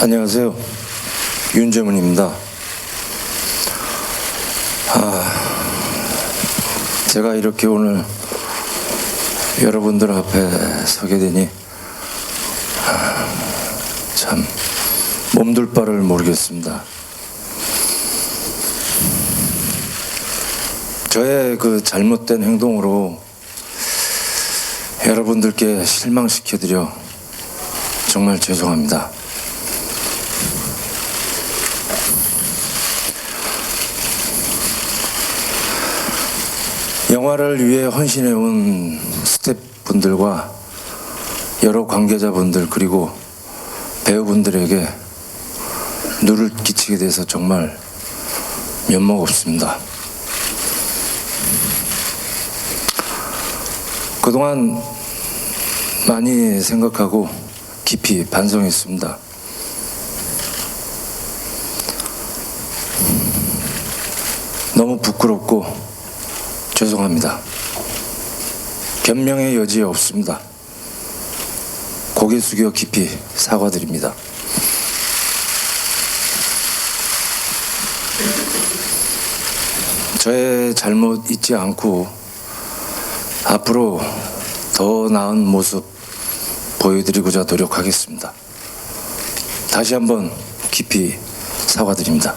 안녕하세요. 윤재문입니다. 아, 제가 이렇게 오늘 여러분들 앞에 서게 되니 아, 참 몸둘 바를 모르겠습니다. 저의 그 잘못된 행동으로 여러분들께 실망시켜드려 정말 죄송합니다. 영화를 위해 헌신해온 스태프분들과 여러 관계자분들 그리고 배우분들에게 누를 끼치게 돼서 정말 면목 없습니다. 그동안 많이 생각하고 깊이 반성했습니다. 너무 부끄럽고 죄송합니다. 변명의 여지 없습니다. 고개 숙여 깊이 사과드립니다. 저의 잘못 잊지 않고 앞으로 더 나은 모습 보여드리고자 노력하겠습니다. 다시 한번 깊이 사과드립니다.